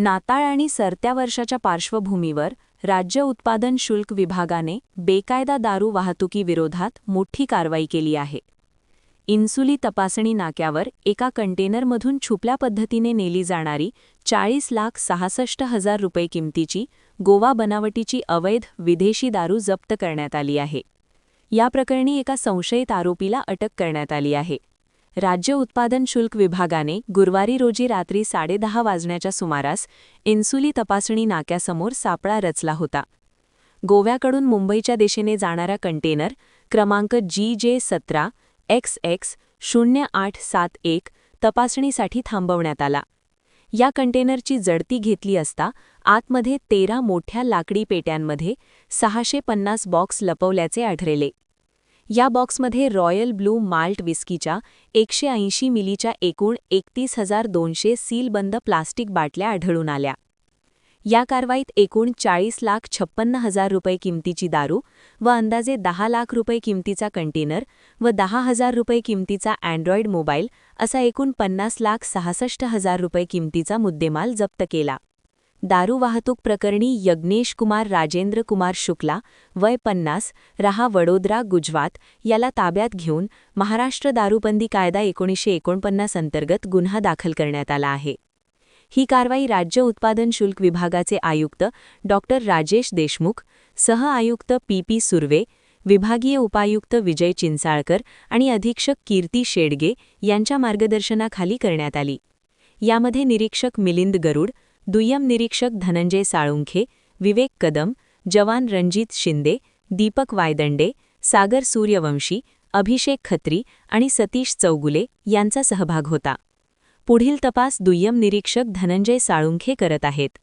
नाताळ आणि सरत्या वर्षाच्या पार्श्वभूमीवर राज्य उत्पादन शुल्क विभागाने बेकायदा दारू वाहतुकीविरोधात मोठी कारवाई केली आहे. इन्सुली तपासणी नाक्यावर एका कंटेनरमधून छुपल्या पद्धतीने नेली जाणारी चाळीस लाख सहासष्ट हजार रुपये किमतीची गोवा बनावटीची अवैध विदेशी दारू जप्त करण्यात आली आहे. या प्रकरणी एका संशयित आरोपीला अटक करण्यात आली आहे. राज्य उत्पादन शुल्क विभागाने गुरुवारी रोजी रात्री साडेदहा वाजण्याच्या सुमारास इन्सुली तपासणी नाक्यासमोर सापळा रचला होता. गोव्याकडून मुंबईच्या दिशेने जाणारा कंटेनर क्रमांक जी जे सतरा एक्स एक्स शून्य आठ सात एक तपासणीसाठी थांबवण्यात आला. या कंटेनरची जडती घेतली असता आतमध्ये तेरा मोठ्या लाकडी पेट्यांमध्ये सहाशे पन्नास बॉक्स लपवल्याचे आढळले. या बॉक्समध्ये रॉयल ब्लू माल्ट विस्कीच्या एकशे ऐंशी मिलीच्या एकूण एकतीस हजार दोनशे सीलबंद प्लास्टिक बाटल्या आढळून आल्या. या कारवाईत एकूण चाळीस लाख छप्पन्न हजार रुपये किमतीची दारू व अंदाजे दहा लाख रुपये किमतीचा कंटेनर व दहा हजार रुपये किमतीचा अँड्रॉइड मोबाईल असा एकूण पन्नास लाख सहासष्ट हजार रुपये किमतीचा मुद्देमाल जप्त केला. दारू वाहतूक प्रकरणी यज्ञेश कुमार राजेंद्र कुमार शुक्ला वय पन्नास रहा वडोदरा गुजरात याला ताब्यात घेऊन महाराष्ट्र दारूबंदी कायदा एकोणीसशे एकोणपन्नास अंतर्गत गुन्हा दाखल करण्यात आला आहे. ही कारवाई राज्य उत्पादन शुल्क विभागाचे आयुक्त डॉक्टर राजेश देशमुख सह आयुक्त पी पी सुर्वे विभागीय उपायुक्त विजय चिंचाळकर आणि अधीक्षक कीर्ती शेडगे यांच्या मार्गदर्शनाखाली करण्यात आली. यामध्ये निरीक्षक मिलिंद गरुड दुय्यम निरीक्षक धनंजय साळुंखे विवेक कदम जवान रणजित शिंदे दीपक वायदंडे सागर सूर्यवंशी अभिषेक खत्री आणि सतीश चौगुले यांचा सहभाग होता. पुढील तपास दुय्यम निरीक्षक धनंजय साळुंखे करत आहेत.